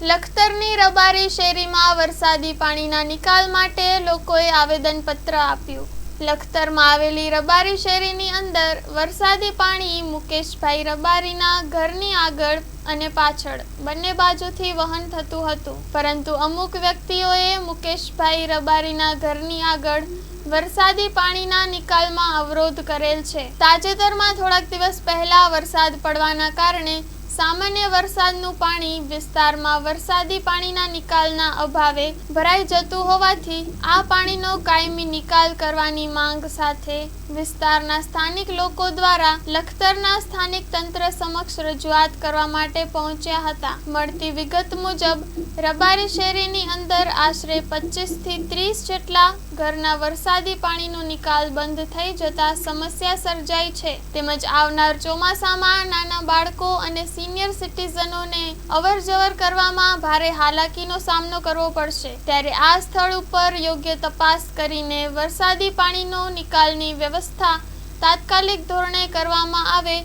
લખતરની રબારી શેરીમાં વરસાદી પાણીના નિકાલ માટે લોકોએ આવેદનપત્ર આપ્યું. લખતરમાં આવેલી રબારી શેરીની અંદર વરસાદી પાણી, મુકેશભાઈ રબારીના ઘરની આગળ અને પાછળ બંને બાજુથી વહન થતું હતું. પરંતુ અમુક વ્યક્તિઓએ મુકેશભાઈ રબારીના ઘરની આગળ વરસાદી પાણીના નિકાલમાં અવરોધ કરેલ છે. તાજેતરમાં થોડાક દિવસ પહેલા વરસાદ પડવાના કારણે સામાન્ય વરસાદનું પાણી વિસ્તારમાં વરસાદી પાણીના નિકાલના અભાવે ભરાઈ જતું હોવાથી આ પાણીનો કાયમી નિકાલ કરવાની માંગ સાથે વિસ્તારના સ્થાનિક લોકો દ્વારા લખતરના સ્થાનિક તંત્ર સમક્ષ રજૂઆત કરવા માટે પહોંચ્યા હતા. મળતી વિગત મુજબ, રબારી શેરીની અંદર આશરે પચીસથી ત્રીસ જેટલા ઘરના વરસાદી પાણીનો નિકાલ બંધ થઈ જતા સમસ્યા સર્જાઈ છે. તેમજ આવનાર ચોમાસામાં નાના બાળકો અને સિનિયર સિટીઝનોને અવર જવર કરવામાં ભારે હાલાકીનો સામનો કરવો પડશે. ત્યારે આ સ્થળ ઉપર યોગ્ય તપાસ કરીને વરસાદી પાણીનો નિકાલની વ્યવસ્થા તાત્કાલિક ધોરણે કરવામાં આવે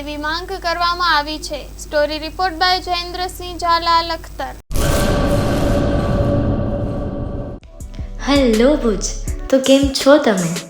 એવી માંગ કરવામાં આવી છે. Story report by Jayendrasinh Jhala, Lakhtar. Hello Bhuj, તો કેમ છો તમે?